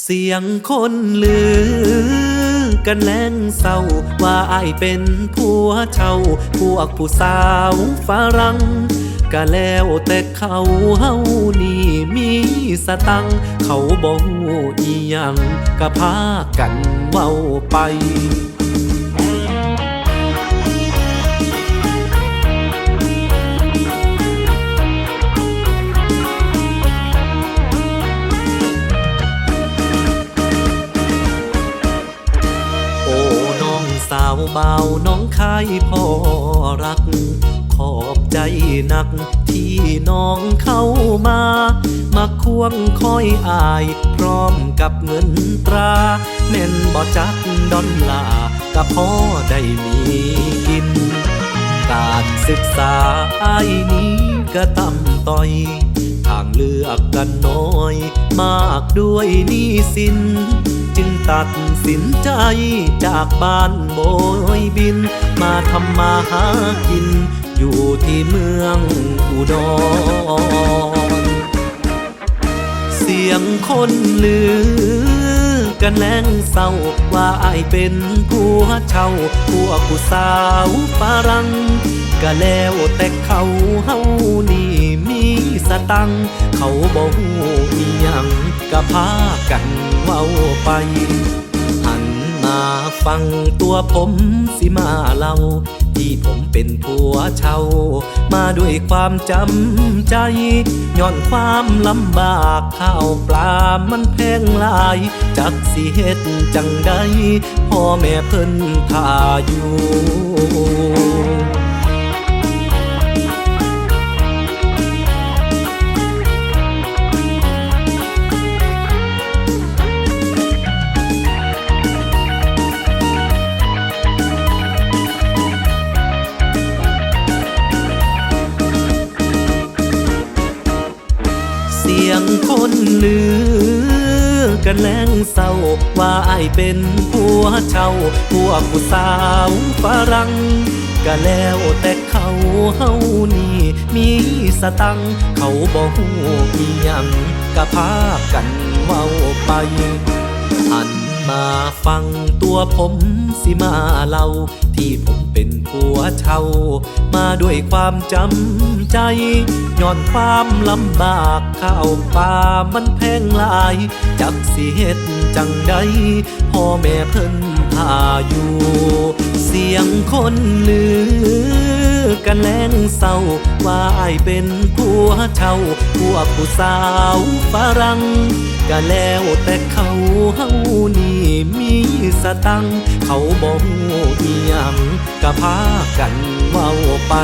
เสียงคนลือ กันแล้งเศร้า ว่าอายเป็นผัวเช่า พวกผู้สาวฝรั่งก็แล้วแต่เขาเฮานี่มีสตัง เขาบ่ฮู้อีหยังก็พากันเว้าไป สาวเบาน้องคายพ่อรัก ขอบใจหนักที่น้องเข้ามา มาควงคอยอาย พร้อมกับเงินตราแม่นบ่จักดอนลากับพ่อได้มีกิน การศึกษาอายนี้ก็ต่ำต้อยทางเลือกกันน้อย มากด้วยหนี้สิน ตัดสินใจจากบ้านโบยบิน มาทำมาหากิน อยู่ที่เมืองอุดร เสียงคนลือ กันแลงเศร้าว่าอายเป็นผัวเช่าพวกผู้สาวฝรั่งก็แล้วแต่เขาเฮานี่มีสตัง เขาบ่ฮู้อีหยังก็พากัน ว้าไป หันมาฟังตัวผมสิมาเล่า ที่ผมเป็นผัวเช่า มาด้วยความจำใจย้อนความลำบากข้าวปลามันแพงหลาย จักสิเฮ็ดจังใดพ่อแม่เพิ่นท่าอยู่ คนลือ กันแล้งเศร้า ว่าไอเป็นผัวเช่าพวกผู้สาวฝรั่งก็แล้วแต่เขาเฮานี่มีสตัง เขาบ่ฮู้อียังก็พากันเว้าไปหันมาฟังตัวผมสิมาเล่าที่ผมเป็นผัวเช่ามาด้วยความจำใจ ย้อนความลำบากข้าวปลามันแพงหลาย จักสิเฮ็ดจังใดพ่อแม่เพิ่นท่าอยู่ เสียงคนลือกันแลงเศร้าว่าอายเป็นผัวเช่าพวกผู้สาวฝรั่งก็แล้วแต่เขาเฮานี่มีสตัง เขาบ่ฮู้อีหยังก็พากันเว้าไป